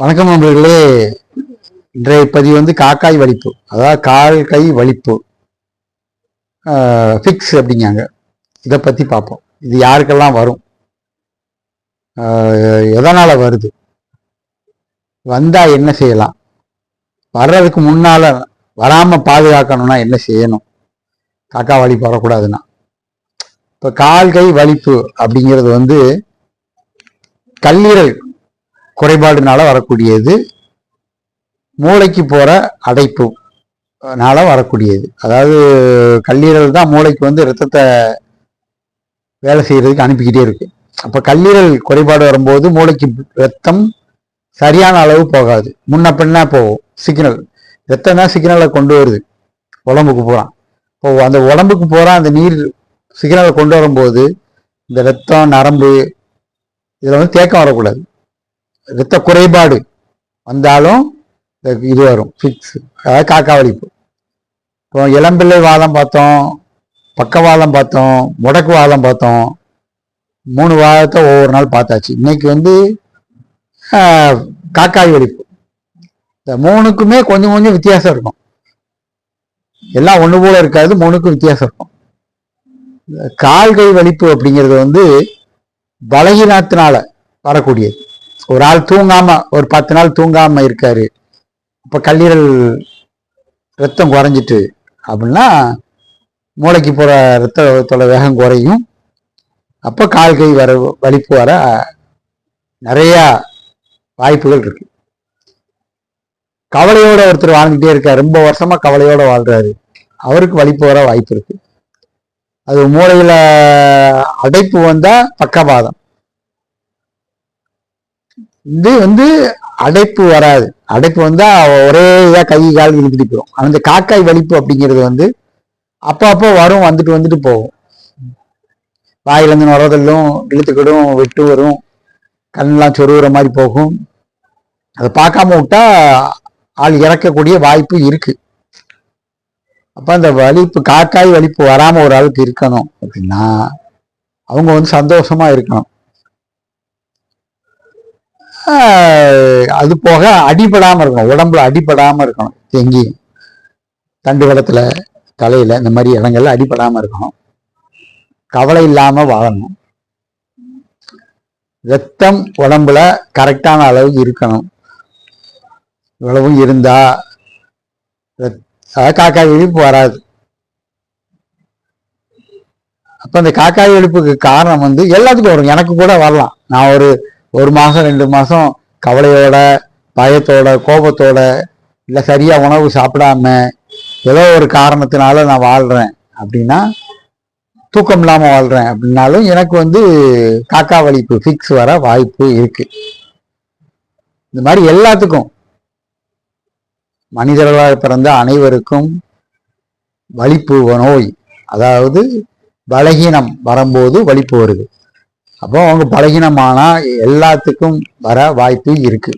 வணக்கம் நண்பர்களே. இன்றைய பதிவு வந்து காக்காய் வலிப்பு. அதாவது கால் கை வலிப்பு ஃபிக்ஸ் அப்படிங்காங்க இதை பற்றி பார்ப்போம். இது யாருக்கெல்லாம் வரும்? எதனால் வருது? வந்தால் என்ன செய்யலாம்? வர்றதுக்கு முன்னால் வராமல் பாதுகாக்கணும்னா என்ன செய்யணும்? காக்கா வலிப்பு வரக்கூடாதுன்னா. இப்போ கால் கை வலிப்பு அப்படிங்கிறது வந்து கல்லீரல் குறைபாடுனால வரக்கூடியது. மூளைக்கு போகிற அடைப்பு நால வரக்கூடியது. அதாவது கல்லீரல் தான் மூளைக்கு வந்து ரத்தத்தை வேலை செய்கிறதுக்கு அனுப்பிக்கிட்டே இருக்கு. அப்போ கல்லீரல் குறைபாடு வரும்போது மூளைக்கு ரத்தம் சரியான அளவு போகாது. முன்ன பின்னா போகும் சிக்னல் ரத்தம் தான் சிக்னலை கொண்டு வருது. உடம்புக்கு போகிறான் இப்போ அந்த உடம்புக்கு போகிற அந்த நீர் சிக்னலை கொண்டு வரும்போது இந்த ரத்தம் நரம்பு இதில் வந்து தேக்கம் வரக்கூடாது. இரத்த குறைபாடு வந்தாலும் இது வரும் ஃபிக்ஸ் அதாவது காக்கா வலிப்பு. இப்போ இளம்பிள்ளை வாதம் பார்த்தோம் பக்கவாதம் பார்த்தோம் முடக்கு வாதம் பார்த்தோம் மூணு வாதத்தை ஒவ்வொரு நாள் பார்த்தாச்சு. இன்னைக்கு வந்து காக்காய் வலிப்பு. இந்த மூணுக்குமே கொஞ்சம் கொஞ்சம் வித்தியாசம் இருக்கும். எல்லாம் ஒன்று போல இருக்காது மூணுக்கும் வித்தியாசம் இருக்கும். இந்த கால் கை வலிப்பு அப்படிங்கிறது வந்து பலகீனத்தினால வரக்கூடியது. ஒரு ஆள் தூங்காம ஒரு பத்து நாள் தூங்காம இருக்காரு. இப்ப கல்லீரல் ரத்தம் குறைஞ்சிட்டு அப்படின்னா மூளைக்கு போற ரத்தத்தோட வேகம் குறையும். அப்ப கால் கை வர வலிப்பு வர நிறைய வாய்ப்புகள் இருக்கு. கவலையோட ஒருத்தர் வாழ்ந்துட்டே இருக்கார். ரொம்ப வருஷமா கவலையோட வாழ்றாரு. அவருக்கு வலிப்பு வர வாய்ப்பு இருக்கு. அது மூளையில அடைப்பு வந்தா பக்கவாதம். இது வந்து அடைப்பு வராது. அடைப்பு வந்தா ஒரே இதாக கை கால் இழுத்துட்டு போயிடும். அந்த காக்காய் வலிப்பு அப்படிங்கிறது வந்து அப்போ அப்போ வரும் வந்துட்டு வந்துட்டு போகும். வாயிலிருந்து நுறதல்லும் இழுத்துக்கிடும் வெட்டு வரும். கண்ணெலாம் சொருகிற மாதிரி போகும். அதை பார்க்காம விட்டா ஆள் இறக்கக்கூடிய வாய்ப்பு இருக்கு. அப்போ அந்த வலிப்பு காக்காய் வலிப்பு வராமல் ஒரு ஆளுக்கு இருக்கணும் அப்படின்னா அவங்க வந்து சந்தோஷமா இருக்கணும். அது போக அடிபடாமல் இருக்கணும். உடம்புல அடிபடாமல் இருக்கணும். எங்கேயும். தண்டு வளத்துல தலையில் இந்த மாதிரி இடங்கள்ல அடிபடாமல் இருக்கணும். கவலை இல்லாமல் வாழணும். ரத்தம் உடம்புல கரெக்டான அளவுக்கு இருக்கணும். இவ்வளவும் இருந்தா காக்கா இழிப்பு காக்காய் வராது. அப்போ அந்த காக்காய் வெடிப்புக்கு காரணம் வந்து எல்லாத்துக்கும் வரும். எனக்கு கூட வரலாம். நான் ஒரு ஒரு மாதம் ரெண்டு மாதம் கவலையோட பயத்தோட கோபத்தோட இல்லை சரியாக உணவு சாப்பிடாம ஏதோ ஒரு காரணத்தினால நான் வாழ்கிறேன் அப்படின்னா தூக்கம் இல்லாமல் வாழ்கிறேன் அப்படின்னாலும் எனக்கு வந்து காக்கா வலிப்பு ஃபிக்ஸ் வர வாய்ப்பு இருக்குது இந்த மாதிரி எல்லாத்துக்கும் மனிதர்களாக பிறந்த அனைவருக்கும் வலிப்பு நோய் அதாவது பலகீனம் வரும்போது வலிப்பு வருது. அப்போ அவங்க பலகீனமானா எல்லாத்துக்கும் வர வாய்ப்பு இருக்கு.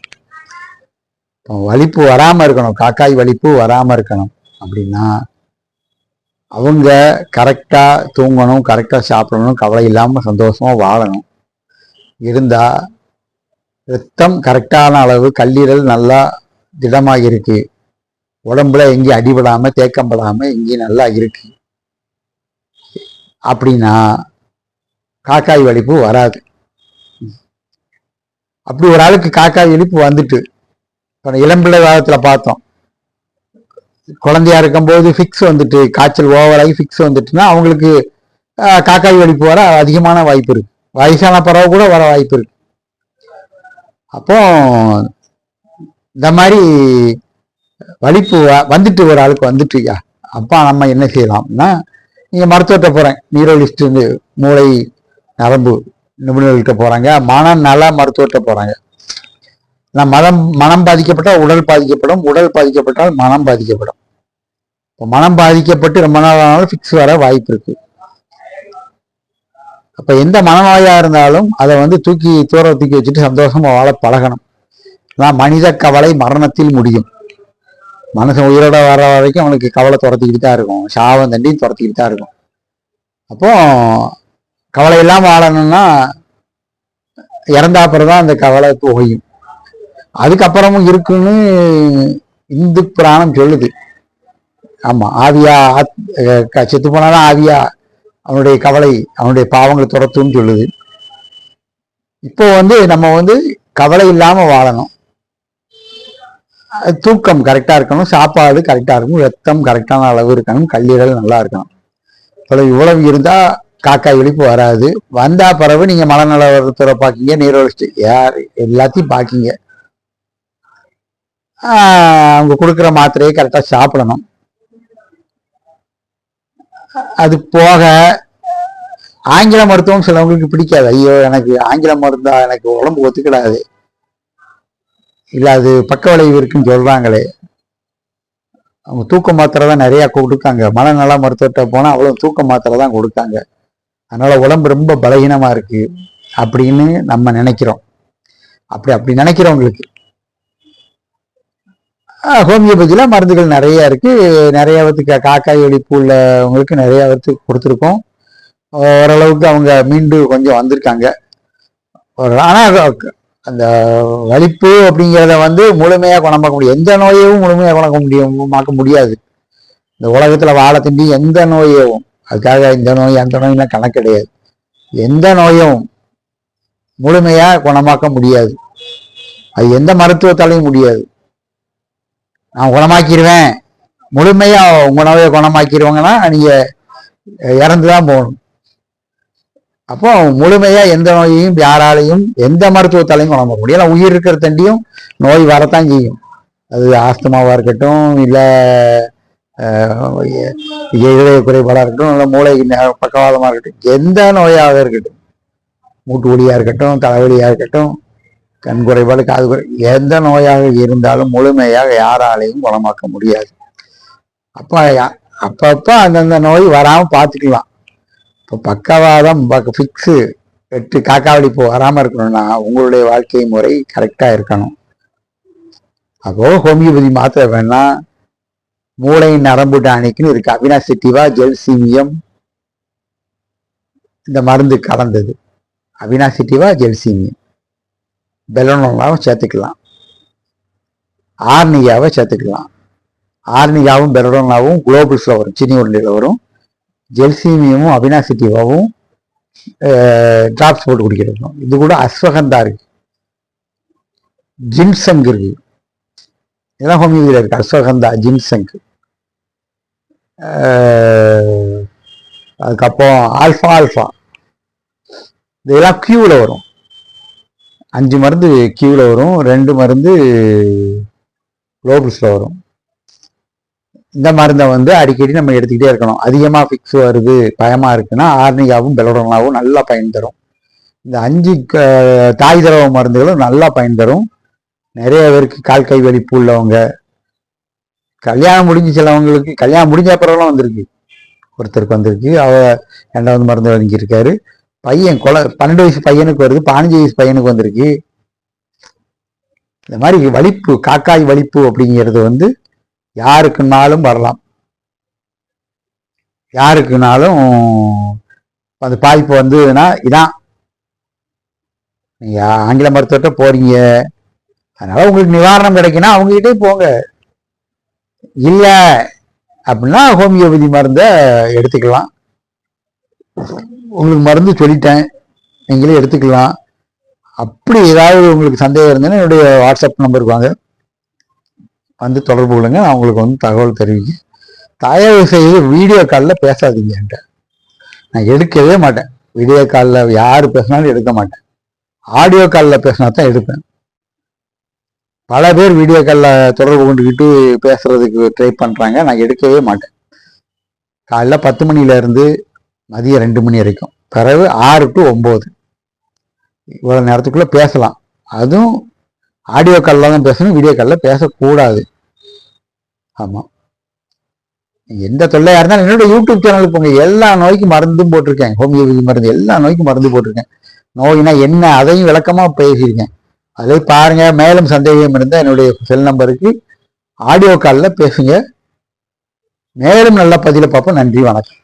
வலிப்பு வராம இருக்கணும். காக்காய் வலிப்பு வராம இருக்கணும். அப்படின்னா அவங்க கரெக்டா தூங்கணும் கரெக்டா சாப்பிடணும் கவலை இல்லாம சந்தோஷமா வாழணும். இருந்தா ரத்தம் கரெக்டான அளவு கல்லீரல் நல்லா திடமாக இருக்கு. உடம்புல எங்கேயும் அடிபடாம தேக்கம்படாம எங்கேயும் நல்லா இருக்கு. அப்படின்னா காக்காய் வலிப்பு வராது. அப்படி ஒரு ஆளுக்கு காக்காய் வலிப்பு வந்துட்டு இப்போ இளம்பிள்ளை காலத்துல பார்த்தோம். குழந்தையா இருக்கும்போது ஃபிக்ஸ் வந்துட்டு காய்ச்சல் ஓவராகி ஃபிக்ஸ் வந்துட்டுன்னா அவங்களுக்கு காக்காய் வலிப்பு வர அதிகமான வாய்ப்பு இருக்கு. வயசான பறவை கூட வர வாய்ப்பு இருக்கு. அப்போ இந்த மாதிரி வலிப்பு வ- வந்துட்டு ஒரு ஆளுக்கு வந்துட்டுயா அப்பா நம்ம என்ன செய்யலாம்னா நீங்கள் மருத்துவத்தை போகிறேன் நியூரோலிஸ்ட் மூளை நரம்பு நிபுணர்கள்ட்ட போறாங்க. மனநல மருத்துவர்கிட்ட போறாங்க. நான் மனம் மனம் பாதிக்கப்பட்டால் உடல் பாதிக்கப்படும். உடல் பாதிக்கப்பட்டால் மனம் பாதிக்கப்படும். இப்போ மனம் பாதிக்கப்பட்டு ரொம்ப நாள் ஆனாலும் ஃபிக்ஸ் வர வாய்ப்பு இருக்கு. அப்ப எந்த மனநோயாக இருந்தாலும் அதை வந்து தூக்கி தூர தூக்கி வச்சுட்டு சந்தோஷமா வாழ பழகணும். நான் மனித கவலை மரணத்தில் முடியும். மனுஷன் உயிரோட வர வரைக்கும் அவனுக்கு கவலை துரத்திக்கிட்டு தான் இருக்கும். சாவம் தண்டியும் துரத்திக்கிட்டு தான் இருக்கும். அப்போ கவலை இல்லாம வாழணும்னா இறந்த அப்புறம் தான் அந்த கவலை போகும் அதுக்கப்புறமும் இருக்குன்னு இந்து புராணம் சொல்லுது. ஆமா ஆவியா ஆத்- க- செத்து போனாதான் ஆவியா அவனுடைய கவலை அவனுடைய பாவங்களை துரத்துன்னு சொல்லுது. இப்போ வந்து நம்ம வந்து கவலை இல்லாம வாழணும். தூக்கம் கரெக்டா இருக்கணும் சாப்பாடு கரெக்டா இருக்கணும் ரத்தம் கரெக்டான அளவு இருக்கணும் கல்லீரல் நல்லா இருக்கணும். இவ்வளவு இவ்வளவு இருந்தா காக்கா விழிப்பு வராது. வந்தா பிறகு நீங்க மனநலத்துறை பாக்கீங்க நீரோழிச்சு யார்? எல்லாத்தையும் பாக்கீங்க. அவங்க கொடுக்குற மாத்திரையை கரெக்டாக சாப்பிடணும். அது போக ஆங்கில மருத்துவம் சிலவங்களுக்கு பிடிக்காது. ஐயோ எனக்கு ஆங்கில மருந்தா எனக்கு உடம்பு ஒத்துக்கிடாது. இல்லை அது பக்க விளைவு இருக்குன்னு சொல்கிறாங்களே அவங்க தூக்க மாத்திரை தான் நிறையா கொடுக்காங்க. மனநல மருத்துவத்தை போனால் அவ்வளோ தூக்க மாத்திரை தான் கொடுக்காங்க. அதனால உடம்பு ரொம்ப பலகீனமா இருக்கு அப்படின்னு நம்ம நினைக்கிறோம். அப்படி அப்படி நினைக்கிறவங்களுக்கு ஹோமியோபதியில மருந்துகள் நிறைய இருக்கு. நிறைய பேத்துக்கு காக்காய் ஒழிப்பு உள்ளவங்களுக்கு நிறைய பேத்துக்கு கொடுத்துருக்கோம். ஓரளவுக்கு அவங்க மீண்டு கொஞ்சம் வந்திருக்காங்க. ஒரு- ஆனா அந்த வலிப்பு அப்படிங்கிறத வந்து முழுமையாக குணமாக்க முடியும் எந்த நோயையும் முழுமையாக குணக்க முடியும் மாக்க முடியாது. இந்த உலகத்தில் வாழ திண்டி எந்த நோயையும் அதுக்காக இந்த நோய் அந்த நோயெல்லாம் கணக்கு கிடையாது. எந்த நோயும் முழுமையாக குணமாக்க முடியாது. அது எந்த மருத்துவத்தாலையும் முடியாது. நான் குணமாக்கிடுவேன் முழுமையாக உங்க நோயை குணமாக்கிடுவாங்கன்னா இறந்து தான் போகணும். அப்போ முழுமையாக எந்த நோயையும் யாராலையும் எந்த மருத்துவத்தாலையும் குணமாக்க முடியல உயிர் இருக்கிற தண்டியும் நோய் வரத்தான் செய்யும். அது ஆஸ்துமாவாக இருக்கட்டும் இல்லை இதய குறைபாடாக இருக்கட்டும் இல்லை மூளை பக்கவாதமாக இருக்கட்டும் எந்த நோயாக இருக்கட்டும் மூட்டு வலியாக இருக்கட்டும் தலைவலியாக இருக்கட்டும் கண் குறைபாடு காது குறை எந்த நோயாக இருந்தாலும் முழுமையாக யாராலையும் குணமாக்க முடியாது. அப்போ யா- அந்தந்த நோய் வராமல் பார்த்துக்கலாம் இப்போ பக்கவாதம் ஃபிக்ஸு வெட்டு காக்காவளிப்பு வராமல் இருக்கணும்னா உங்களுடைய வாழ்க்கை முறை கரெக்டாக இருக்கணும். அப்போ ஹோமியோபதி மாத்திரை வேணால் மூளை நரம்பு டானிக்னு இருக்கு. அவினாசிட்டிவா ஜெல்சீமியம். இந்த மருந்து கலந்தது. அவினாசிட்டிவா ஜெல்சீமியம். பெலனோலாவும் சேர்த்துக்கலாம். ஆர்னியாவை சேர்த்துக்கலாம். ஆர்னியாவும் பெலனோலாவும் குளோபல்ஸில் வரும். சினி உருண்டையில் வரும். ஜெல்சீமியமும் அவினாசிட்டிவாவும் டிராப்ஸ் போட்டு குடிக்கிறோம் இது கூட அஸ்வகந்தா இருக்கு. ஜின்சங் இருக்கு. இதெல்லாம் ஹோமியோபதியில் இருக்கு. அஸ்வகந்தா ஜின்சங்கு அதுக்கப்புறம் ஆல்ஃபா ஆல்ஃபா. இதெல்லாம் கியூவில் வரும். அஞ்சு மருந்து கியூவில் வரும். ரெண்டு மருந்து குளோபல்ஸில் வரும். இந்த மருந்தை வந்து அடிக்கடி நம்ம எடுத்துக்கிட்டே இருக்கணும். அதிகமாக ஃபிக்ஸ் வருது பயமாக இருக்குன்னா ஆர்னிகாவும் பெலோடனாவும் நல்லா பயன் தரும். இந்த அஞ்சு தாய் திரவ மருந்துகளும் நல்லா பயன் தரும். நிறைய பேருக்கு கால் கை வலிப்பு உள்ளவங்க கல்யாணம் முடிஞ்சு சிலவங்களுக்கு கல்யாணம் முடிஞ்ச அப்புறம்லாம் வந்திருக்கு. ஒருத்தருக்கு வந்திருக்கு. அவ ரெண்டாவது மருந்து வாங்கியிருக்காரு. பையன் குல பன்னெண்டு வயசு பையனுக்கு வருது. பதினஞ்சு வயசு பையனுக்கு வந்திருக்கு. இந்த மாதிரி வலிப்பு காக்காய் வலிப்பு அப்படிங்கிறது வந்து யாருக்குனாலும் வரலாம். யாருக்குனாலும் அந்த பாய்ப்பு வந்ததுன்னா இதான். நீங்கள் ஆங்கில மருத்துவர்கிட்ட போறீங்க. அதனால உங்களுக்கு நிவாரணம் கிடைக்குன்னா அவங்ககிட்டே போங்க. இல்லை அப்படின்னா ஹோமியோபதி மருந்தை எடுத்துக்கலாம். உங்களுக்கு மருந்து சொல்லிட்டேன். நீங்களே எடுத்துக்கலாம். அப்படி ஏதாவது உங்களுக்கு சந்தேகம் இருந்ததுன்னா என்னுடைய வாட்ஸ்அப் நம்பருக்கு வாங்க. வந்து தொடர்பு கொள்ளுங்க. நான் உங்களுக்கு வந்து தகவல் தெரிவிங்க. தயவு செய்து வீடியோ காலில் பேசாதீங்க என்கிட்ட. நான் எடுக்கவே மாட்டேன். வீடியோ காலில் யார் பேசினாலும் எடுக்க மாட்டேன். ஆடியோ காலில் பேசினா தான் எடுப்பேன். பல பேர் வீடியோ காலில் தொடர்பு கொண்டுக்கிட்டு பேசுகிறதுக்கு ட்ரை பண்ணுறாங்க நான் எடுக்கவே மாட்டேன். காலைல பத்து மணிலேருந்து மதியம் ரெண்டு மணி வரைக்கும். பிறகு ஆறு டு ஒம்பது இவ்வளோ நேரத்துக்குள்ளே பேசலாம். அதுவும் ஆடியோ காலில் தான் பேசணும் வீடியோ காலில் பேசக்கூடாது. ஆமாம் எந்த தொல்லையாக இருந்தாலும் என்னோட யூடியூப் சேனலுக்கு போங்க. எல்லா நோய்க்கும் மருந்தும் போட்டிருக்கேன். ஹோமியோபதி மருந்து எல்லா நோய்க்கும் மருந்து போட்டிருக்கேன். நோய்னா என்ன? அதையும் விளக்கமாக பேசியிருக்கேன் அதை பாருங்க. மேலும் சந்தேகம் இருந்தால் என்னுடைய செல் நம்பருக்கு ஆடியோ காலில் பேசுங்க. மேலும் நல்ல பதிலை பார்ப்போம். நன்றி வணக்கம்.